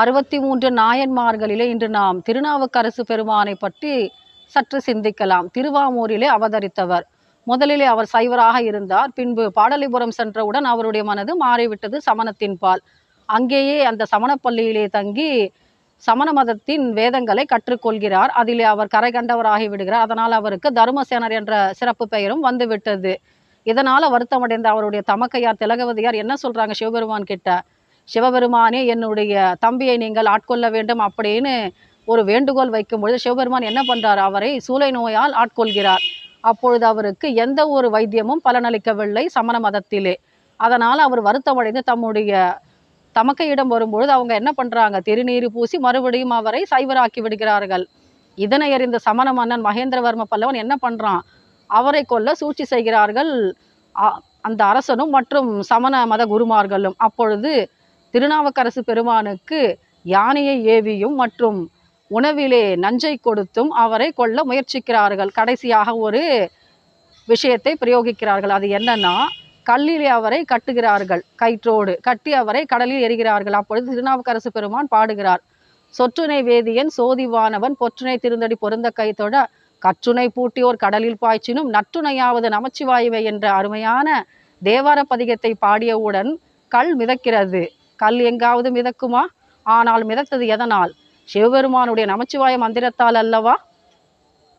அறுபத்தி மூன்று நாயன்மார்களிலே இன்று நாம் திருநாவுக்கரசு பெருமானை பற்றி சற்று சிந்திக்கலாம். திருவாமூரிலே அவதரித்தவர். முதலிலே அவர் சைவராக இருந்தார். பின்பு பாடலிபுரம் சென்றவுடன் அவருடைய மனது மாறிவிட்டது சமணத்தின் பால். அங்கேயே அந்த சமணப்பள்ளியிலே தங்கி சமண மதத்தின் வேதங்களை கற்றுக்கொள்கிறார். அதிலே அவர் கரை கண்டவராகி விடுகிறார். அதனால் அவருக்கு தர்மசேனர் என்ற சிறப்பு பெயரும் வந்துவிட்டது. இதனால வருத்தமடைந்த அவருடைய தமக்கையார் திலகவதியார் என்ன சொல்றாங்க சிவபெருமான் கிட்ட? சிவபெருமானே என்னுடைய தம்பியை நீங்கள் ஆட்கொள்ள வேண்டும் அப்படின்னு ஒரு வேண்டுகோள் வைக்கும் பொழுது சிவபெருமான் என்ன பண்ணுறார் அவரை சூளை நோயால் ஆட்கொள்கிறார். அப்பொழுது அவருக்கு எந்த ஒரு வைத்தியமும் பலனளிக்கவில்லை சமண மதத்திலே. அதனால் அவர் வருத்தமடைந்து தம்முடைய தமக்கையிடம் வரும்பொழுது அவங்க என்ன பண்ணுறாங்க திருநீர் பூசி மறுபடியும் அவரை சைவராக்கி விடுகிறார்கள். இதனை அறிந்த சமண மன்னன் மகேந்திரவர்ம பல்லவன் என்ன பண்ணுறான் அவரை கொல்ல சூழ்ச்சி செய்கிறார்கள். அ- அந்த அரசனும் மற்றும் சமண மத குருமார்களும். அப்பொழுது திருநாவுக்கரசு பெருமானுக்கு யானையை ஏவியும் மற்றும் உணவிலே நஞ்சை கொடுத்தும் அவரை கொல்ல முயற்சிக்கிறார்கள். கடைசியாக ஒரு விஷயத்தை பிரயோகிக்கிறார்கள். அது என்னன்னா கல்லிலே அவரை கட்டுகிறார்கள். கயிற்றோடு கட்டி அவரை கடலில் எறிகிறார்கள். அப்பொழுது திருநாவுக்கரசு பெருமான் பாடுகிறார் சொற்றுனை வேதியன் சோதிவானவன் பொற்றுனை திருந்தடி பொருந்த கைத்தொட கற்றுனை பூட்டியோர் கடலில் பாய்ச்சினும் நற்றுணையாவது நமச்சிவாயுவை என்ற அருமையான தேவார பதிகத்தை பாடியவுடன் கல் மிதக்கிறது. கல் எங்காவது மிதக்குமா? ஆனால் மிதத்தது எதனால்? சிவபெருமானுடைய நமச்சிவாய மந்திரத்தால் அல்லவா?